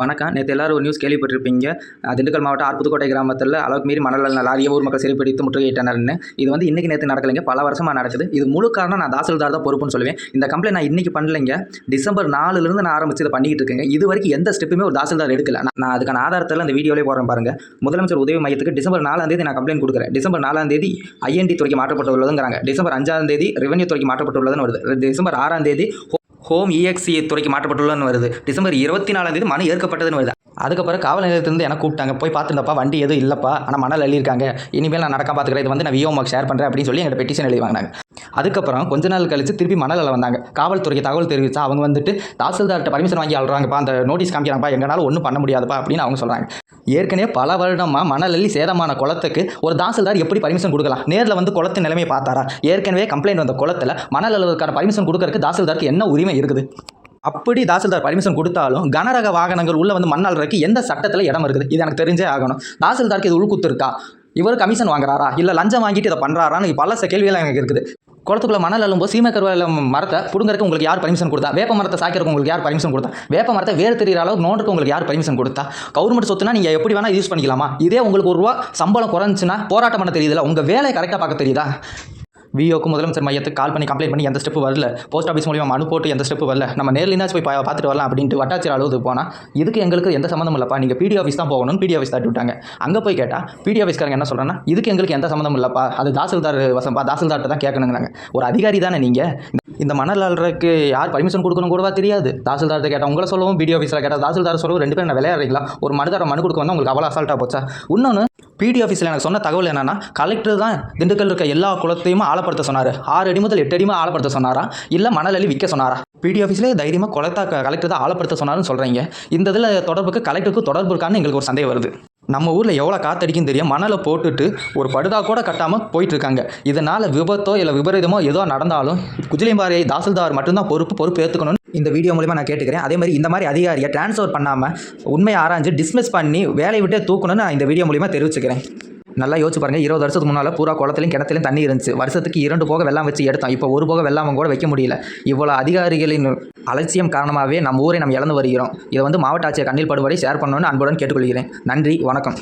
வணக்கம். நேற்று எல்லாரும் ஒரு நியூஸ் கேள்விப்பட்டிருப்பீங்க. திண்டுக்கல் மாவட்டம் ஆர்புதுக்கோட்டை கிராமத்தில் அளவுக்கு மீறி மணல் லாரியை ஊர் மக்கள் சிறைப்பிடித்து முற்றுகையிட்டனர்னு. இது வந்து இன்றைக்கி நேற்று நடக்கலைங்க. பல வருஷமாக நடக்குது. இது முழு காரணம் நான் தாசில்தார் தான் பொறுப்புன்னு சொல்லுவேன். இந்த கம்ப்ளைண்ட் நான் இன்றைக்கி பண்ணலைங்க. டிசம்பர் நாலுலேருந்து நான் ஆரம்பித்து இதை பண்ணிக்கிட்டு இருக்கேங்க. இது வரைக்கும் எந்த ஸ்டெப்புமே ஒரு தாசில்தார் எடுக்கல. நான் அதுக்கான ஆதாரத்தில் அந்த வீடியோலேயே போடுறேன் பாருங்க. முதலமைச்சர் உதவி மையத்துக்கு டிசம்பர் நாலாம் தேதி நான் கம்ப்ளைண்ட் கொடுக்குறேன். டிசம்பர் நாலாம் தேதி ஐஎன்டி துறைக்கு மாற்றப்பட்டுள்ளதுங்கிறாங்க. டிசம்பர் அஞ்சாம் தேதி ரெவன்யூ துறைக்கு மாற்றப்பட்டுள்ளதுன்னு வருது. டிசம்பர் ஆறாம் தேதி ஹோம் இஎக்ஸி துறைக்கு மாற்றப்பட்டுள்ளன்னு வருது. டிசம்பர் இருபத்தி நாலாம் தேதி மனு ஏற்கப்பட்டதுன்னு வருது. அதுக்கப்புறம் காவல் நிலையத்திலிருந்து எனக்கு கூப்பிட்டாங்க. போய் பார்த்துருந்தப்பா வண்டி எதுவும் இல்லைப்பா. ஆனால் மணல் அள்ளியிருக்காங்க. இனிமேல் நான் நடக்க பார்த்துக்கிறேன். இது வந்து நான் விஓமாக்கு ஷேர் பண்ணுறேன் அப்படின்னு சொல்லி எங்கிட்ட பெட்டிஷன் எழுதி வாங்கினாங்க. அதுக்கப்புறம் கொஞ்ச நாள் கழித்து திருப்பி மணலில் வந்தாங்க. காவல்துறைக்கு தகவல் தெரிவிச்சா அவங்க வந்துட்டு தாசில்தார்கிட்ட பர்மிஷன் வாங்கி ஆள்றாங்கப்பா. அந்த நோட்டீஸ் காமிக்கிறாங்கப்பா. எங்களால் ஒன்றும் பண்ண முடியாதுப்பா அப்படின்னு அவங்க சொல்கிறாங்க ஏற்கனவே பல வருடமாக மணல் அள்ளி சேதமான குளத்துக்கு ஒரு தாசில்தார் எப்படி பர்மிஷன் கொடுக்கலாம்? நேரில் வந்து குளத்து நிலைமையை பார்த்தாரா? ஏற்கனவே கம்ப்ளைண்ட் வந்த குளத்தில் மணல் அளவுக்கான பர்மிஷன் கொடுக்கறதுக்கு தாசில்தாருக்கு என்ன உரிமை இருக்குது. அப்படி தாசில்தார் பர்மிஷன் கொடுத்தாலும் கனரக வாகனங்கள் உள்ள வந்து மண் அள்ளுறதுக்கு எந்த சட்டத்தில் இடம் இருக்குது? இது எனக்கு தெரிஞ்சே ஆகணும். தாசில்தாருக்கு இது உள்குத்து இருக்கா இவர் கமிஷன் வாங்குறாரா? இல்லை லஞ்சம் வாங்கிட்டு இதை பண்ணுறாரான்னு பல ச கேள்வியெல்லாம் எனக்கு இருக்குது. குளத்துக்குள்ள மணல் அள்ளும்போது சீமக்கருவேல மரத்தை பிடுங்கறதுக்கு உங்களுக்கு யார் பர்மிஷன் கொடுத்தா? வேப்ப மரத்தை சாய்க்கிறதுக்கு உங்களுக்கு யார் பர்மிஷன் கொடுத்தா? வேப்ப மரத்தை வேறு தெரியிற அளவுக்கு நோண்டுக்கு உங்களுக்கு யார் பர்மிஷன் கொடுத்தா? கவர்மெண்ட் சொத்துனா நீங்கள் எப்படி வேணால் யூஸ் பண்ணிக்கலாமா? இதே உங்களுக்கு ஒரு ரூபா சம்பளம் குறைஞ்சுன்னா போராட்டம் பண்ண தெரியுதுல உங்கள் வேலையை கரெக்டாக பார்க்க தெரியுதா? விஓக்கு முதலமைச்சர் மையத்துக்கு கால் பண்ணி கம்ப்ளைண்ட் பண்ணி எந்த ஸ்டெப் வரல. போஸ்ட் ஆஃபீஸ் மூலியமா மனு போட்டு எந்த ஸ்டெப் வரல. நம்ம நேர்லினாச்சும் போய் பார்த்துட்டு வரலாம் அப்படின்ட்டு வட்டாட்சியர் அலுவலகத்துக்கு போனால் இதுக்கு எங்களுக்கு எந்த சம்மந்தம் இல்லைப்பா. நீங்கள் பிடி ஆஃபீஸ் தான் போகணும் பிடி ஆஃபீஸ் தட்டி விட்டாங்க. அங்கே போய் கேட்டால் பிடி ஆஃபீஸ்காரங்க என்ன சொல்கிறேன்னா இதுக்கு எங்களுக்கு எந்த சம்மந்தம் இல்லைப்பா. அது தாசில்தார் வசம்பா தாசில்தார்கிட்ட தான் கேட்கணுங்கிறாங்க. ஒரு அதிகாரி தானே நீங்கள் இந்த மணல் யார் பர்மிஷன் கொடுக்கணும் கூடவா தெரியாது. தாசில்தார்கிட்ட கேட்டால் உங்களை சொல்லவும் பிடி ஆஃபீஸில் கேட்டால் தாசில்தார் சொல்லவும் ரெண்டு பேரும் விளையாடுறீங்களா? ஒரு மனுதார மனு கொடுக்க வந்து உங்களுக்கு அவ்வளோ அசால்ட்டாக போச்சா? இன்னொன்று பிடி ஆஃபீஸில் எனக்கு சொன்ன தகவல் என்னன்னா கலெக்டர் தான் திண்டுக்கல் இருக்க எல்லா குளத்தையும் ஆழப்படுத்த சொன்னார். ஆறு அடி முதல் எட்டு அடிமா ஆழப்படுத்த சொன்னாரா? இல்லை மணல் விற்க சொன்னாரா? பிடி ஆஃபீஸ்லேயே தைரியமாக குளத்தா கலெக்டர் தான் ஆழப்படுத்த சொன்னார்னு சொல்கிறீங்க இந்த இதில் தொடர்புக்கு கலெக்டருக்கு தொடர்பு இருக்கான்னு எங்களுக்கு ஒரு சந்தேகம் வருது. நம்ம ஊரில் எவ்வளோ காத்தடிக்கும் தெரியும். மணலை போட்டுட்டு ஒரு படுதா கூட கட்டாமல் போயிட்டுருக்காங்க. இதனால் விபத்தோ இல்லை விபரீதமோ ஏதோ நடந்தாலும் குஜிலிம்பாறை தாசில்தார் மட்டும்தான் பொறுப்பு பொறுப்பு ஏற்றுக்கணும்னு இந்த வீடியோ மூலிமா நான் கேட்டுக்கிறேன். அதே மாதிரி இந்த மாதிரி அதிகாரியை ட்ரான்ஸ்ஃபர் பண்ணாமல் உண்மையை ஆராய்ஞ்சு டிஸ்மிஸ் பண்ணி வேலையை விட்டே தூக்கணும்னு நான் இந்த வீடியோ மூலிமா தெரிவிச்சுக்கிறேன். நல்லா யோசிச்சு பாருங்க. இருபது வருஷத்துக்கு முன்னால் பூரா குளத்துலையும் கிணத்துலையும் தண்ணி இருந்துச்சு. வருஷத்துக்கு இரண்டு போக வெள்ளம் வச்சு எடுத்தோம். இப்போ ஒரு போக வெள்ளாம கூட வைக்க முடியல. இவ்வளோ அதிகாரிகளின் அலட்சியம் காரணமாகவே நம்ம ஊரை நம்ம இழந்து வருகிறோம். இதை வந்து மாவட்ட ஆட்சியர் கண்ணில் படுபடி ஷேர் பண்ணணும்னு அன்புடன் கேட்டுக்கொள்கிறேன். நன்றி. வணக்கம்.